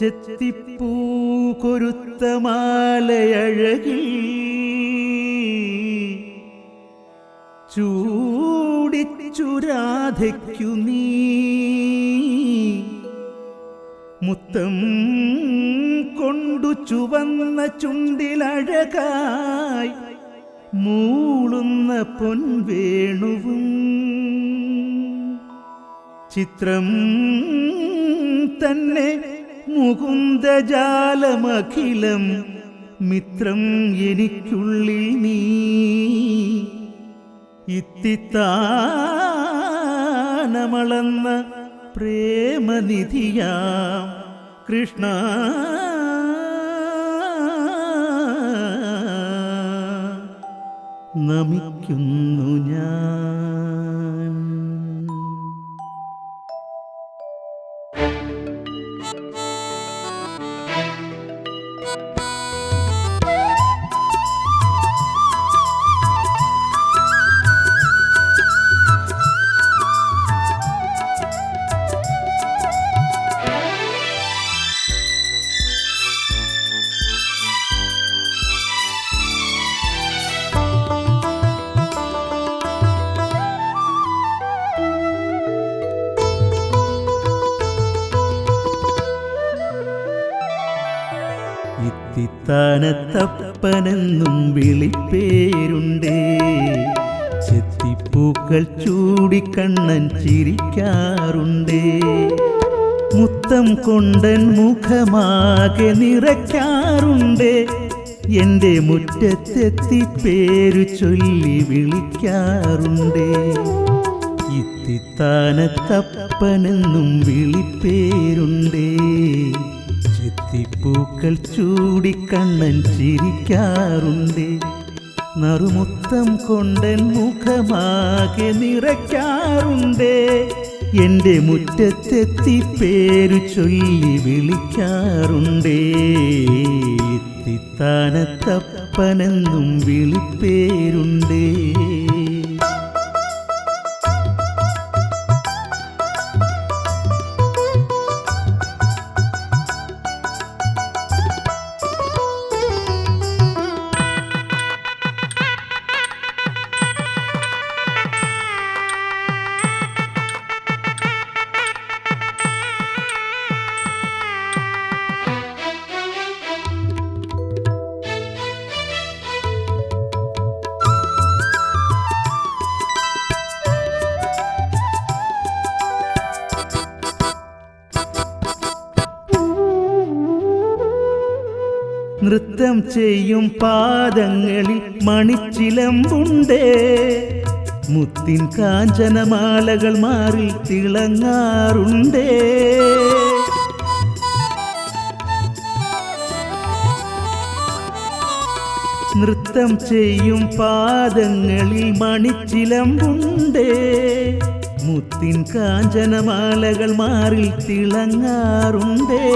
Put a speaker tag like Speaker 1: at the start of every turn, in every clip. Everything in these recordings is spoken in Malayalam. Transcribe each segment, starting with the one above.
Speaker 1: ചെത്തിപ്പൂ കൊരുത്ത മാലയഴകിൽ ചൂടിച്ചുരാധയ്ക്കു നീ. മുത്തം കൊണ്ടു ചുവന്ന ചുണ്ടിലഴകായി മൂളുന്ന പൊൻവേണുവും. ചിത്രം തന്നെ മുകുന്ദജാലമഖിലം മിത്രം എനിക്കുള്ളിൽ നീ. ഇത്തിത്താനമളന്ന പ്രേമനിധിയാ കൃഷ്ണ. നമിക്കുന്നു ഞാൻ. ഇത്തിത്താനത്തപ്പനെന്നും വിളിപ്പേരുണ്ടേ. ചെത്തിപ്പൂക്കൾ ചൂടിക്കണ്ണൻ ചിരിക്കാറുണ്ടേ. മുത്തം കൊണ്ടൻ മുഖമാകെ നിറയ്ക്കാറുണ്ടേ. എന്റെ മുറ്റത്തെത്തി പേരു ചൊല്ലി വിളിക്കാറുണ്ടേ. ഇത്തിത്താനത്തപ്പനെന്നും വിളിപ്പേരുണ്ടേ. ചെത്തിപ്പൂക്കൾ ചൂടിക്കണ്ണൻ ചിരിക്കാറുണ്ട്. നറുമുത്തം കൊണ്ടൻ മുഖമാകെ നിറയ്ക്കാറുണ്ട്. എന്റെ മുറ്റത്തെത്തി പേരു ചൊല്ലി വിളിക്കാറുണ്ടേ. എത്തിത്താനത്തപ്പനെന്നും വിളിപ്പേരുണ്ടേ. നൃത്തം ചെയ്യും പാദങ്ങളിൽ മണിച്ചിലമ്പുണ്ടേ. മുത്തിൻ കാഞ്ചനമാലകൾ മാറി തിളങ്ങാറുണ്ടേ. നൃത്തം ചെയ്യും പാദങ്ങളിൽ മണിച്ചിലമ്പുണ്ടേ. മുത്തിൻ കാഞ്ചനമാലകൾ മാറി തിളങ്ങാറുണ്ടേ.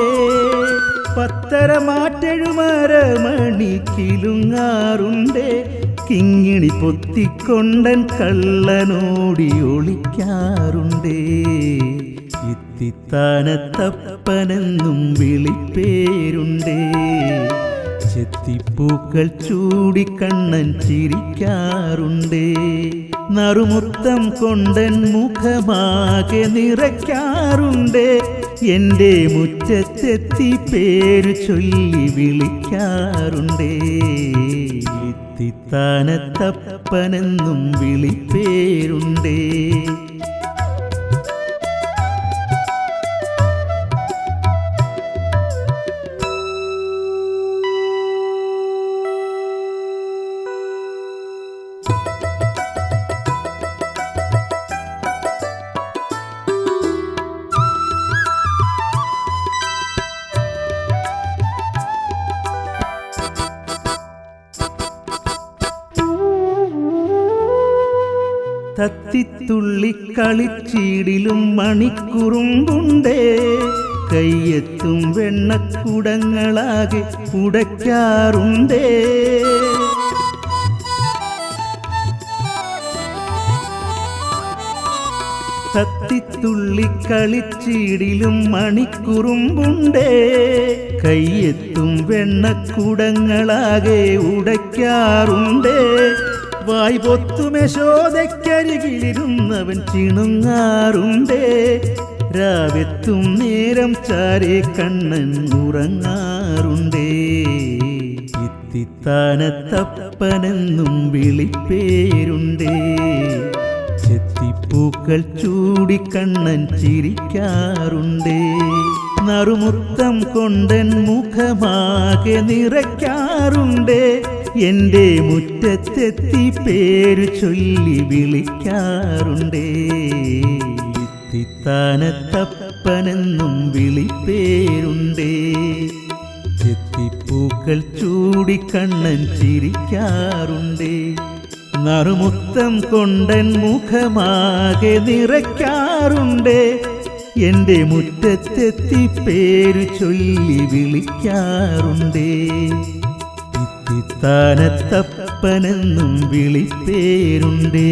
Speaker 1: പത്തരമാറ്റെഴുമരമണി കിലുങ്ങാറുണ്ടേ കിങ്ങിണി പൊത്തിക്കൊണ്ടൻ കള്ളനോടി ഒളിക്കാറുണ്ടേ ഇത്തിത്താനത്തപ്പനെന്നും വിളിപ്പേരുണ്ടേ. ചെത്തിപ്പൂക്കൾ ചൂടിക്കണ്ണൻ ചിരിക്കാറുണ്ടേ. നറുമുത്തം കൊണ്ടൻ മുഖമാകെ നിറയ്ക്കാറുണ്ടേ. എന്റെ മുറ്റത്തെത്തി പേര് ചൊല്ലി വിളിക്കാറുണ്ടേ. ഇത്തിത്താനത്തപ്പനെന്നും വിളിപ്പേരുണ്ടേ. തത്തിത്തുള്ളി കളിച്ചീടിലും മണിക്കുറുമ്പുണ്ടേ. കയ്യെത്തും വെണ്ണക്കുടങ്ങളാകെ ഉടയ്ക്കാറുണ്ടേ തത്തിത്തുള്ളി കളിച്ചീടിലും മണിക്കുറുമ്പുണ്ടേ. കയ്യെത്തും വെണ്ണക്കുടങ്ങളാകെ ഉടയ്ക്കാറുണ്ടേ. വായ് പൊത്തുമേശോദക്കരികിലിരുന്നവൻ ചിണുങ്ങാറുണ്ടേ. രാവെത്തും നേരം ചാരെ കണ്ണൻ ഉറങ്ങാറുണ്ടേ. ഇത്തിത്താനത്തപ്പനെന്നും വിളിപ്പേരുണ്ടേ. ചെത്തിപ്പൂക്കൾ ചൂടിക്കണ്ണൻ ചിരിക്കാറുണ്ടേ. നറുമുത്തം കൊണ്ടൻ മുഖമാകെ നിറയ്ക്കാറുണ്ടേ. എന്റെ മുറ്റത്തെത്തി പേര് ചൊല്ലി വിളിക്കാറുണ്ടേ. ത്തിത്താനത്തപ്പനെന്നും വിളിപ്പേരുണ്ടേ. ചെത്തിപ്പൂക്കൾ ചൂടിക്കണ്ണൻ ചിരിക്കാറുണ്ടേ. നറുമുത്തം കൊണ്ടൻ മുഖമാകെ നിറയ്ക്കാറുണ്ടേ. എന്റെ മുറ്റത്തെത്തി പേര് ചൊല്ലി വിളിക്കാറുണ്ടേ. ഇത്താനത്തപ്പനെന്നും വിളിപ്പേരുണ്ടേ.